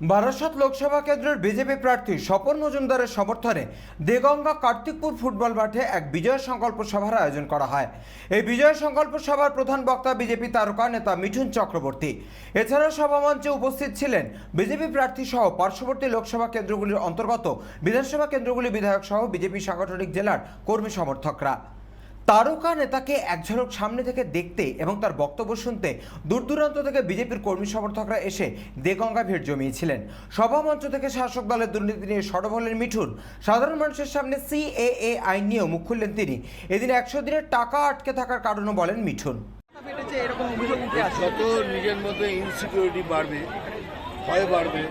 বারাসত লোকসভা কেন্দ্রের বিজেপি প্রার্থী স্বপন মজুমদারের সমর্থনে দেগঙ্গা কার্তিকপুর ফুটবল মাঠে এক বিজয় সংকল্প সভার আয়োজন করা হয়। এই বিজয় সংকল্প সভার প্রধান বক্তা বিজেপি তারকা নেতা মিঠুন চক্রবর্তী। এছাড়া সভামঞ্চে উপস্থিত ছিলেন বিজেপি প্রার্থী সহ পার্শ্ববর্তী লোকসভা কেন্দ্রগুলির অন্তর্গত বিধানসভা কেন্দ্রগুলি বিধায়ক সহ বিজেপি সাংগঠনিক জেলার কর্মী সমর্থকরা। তারকা নেতাকে এক ঝলক সামনে থেকে দেখতে এবং তার বক্তব্য শুনতে দূর দূরান্ত থেকে বিজেপির কর্মী সমর্থকরা এসে দেগঙ্গা ভিড় জমিয়েছিলেন। সভামঞ্চ থেকে শাসক দলের দুর্নীতি নিয়ে সরব হলেন মিঠুন। সাধারণ মানুষের সামনে সিএএ আইন নিয়েও মুখ খুললেন তিনি। এদিন একশো দিনের টাকা আটকে থাকার কারণও বলেন মিঠুন। যত নিজের মধ্যে ইনসিকিউরিটি বাড়বে ভয় বাড়বে।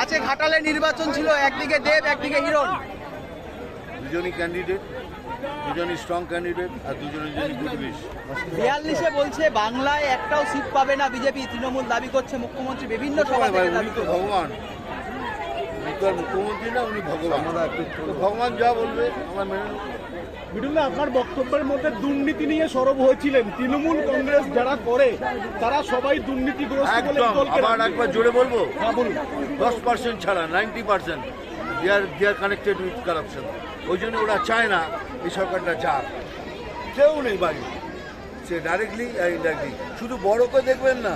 আজকে ঘাটালে নির্বাচন ছিল একদিকে দেব একদিকে হিরণ। দুজনই ক্যান্ডিডেট দুজনই স্ট্রং ক্যান্ডিডেট আর দুজনের জন্য গুড উইশ বিয়াল্লিশে বলছে বাংলায় একটাও সিট পাবে না বিজেপি তৃণমূল দাবি করছে মুখ্যমন্ত্রী বিভিন্ন সভা থেকে দাবি উনি তো করছে। ভগবান। উনি তো আর মুখ্যমন্ত্রী না উনি ভগবান। ভগবান যা বলবে আমরা মেনে নেব। বিটুলদা আপনার বক্তব্যের মধ্যে দুর্নীতি নিয়ে সরব হয়েছিলেন। তৃণমূল কংগ্রেস যারা করে তারা সবাই দুর্নীতিগ্রস্ত বলে একদম আবার একবার জোরে বলব হ্যাঁ দশ পার্সেন্ট ছাড়া ninety percent they are they are connected with corruption ওই জন্য ওরা চায় না এই সরকারটা যাক। কেউ নেই বাড়ি। সে ডাইরেক্টলি আর ইনডাইরেক্টলি শুধু বড়কে দেখবেন না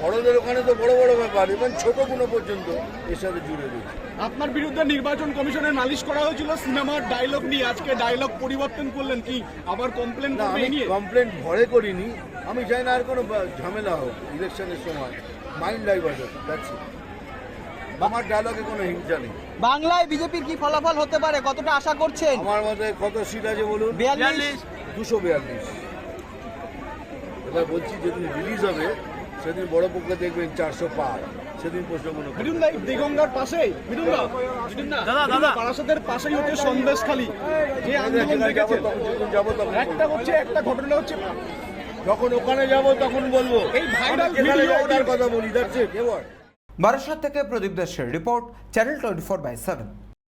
বড়দের ওখানে তো বড় বড় ব্যাপার এবং ছোট কোনো পর্যন্ত এর সাথে জুড়ে রয়েছে। আপনার বিরুদ্ধে নির্বাচন কমিশনে নালিশ করা হয়েছিল সিনেমার ডায়লগ নিয়ে আজকে ডায়লগ পরিবর্তন করলেন কি? আবার কমপ্লেন না আমি কমপ্লেন ভরে করিনি। আমি চাই না আর কোনো ঝামেলা হোক ইলেকশনের সময়। মাইন্ড ডাইভার্ট হোক আমার ডায়লগে কোনো হিংসা নেই। বাংলায় বিজেপির কি ফলাফল হতে পারে? কতটা আশা করছেন? আমার মতে কত সিট আছে বলুন? বিয়াল্লিশ। দুশো বিয়াল্লিশ। এবার বলছি যেদিন রিলিজ হবে সেদিন বড় পক্ষে দেখবেন চারশো পার। সেদিন প্রশ্ন মনে দিগঙ্গার দাদা দাদা। বারাসাতের পাশেই হচ্ছে সন্দেশখালী। যে আন্দোলন যেখানে যাব তখন একটা হচ্ছে একটা ঘটনা হচ্ছে। যখন ওখানে যাব তখন বলব। এই তার কথা বলি দ্যাটস ইট এবার। বারাসত থেকে প্রদীপ দাসের report channel twenty four by seven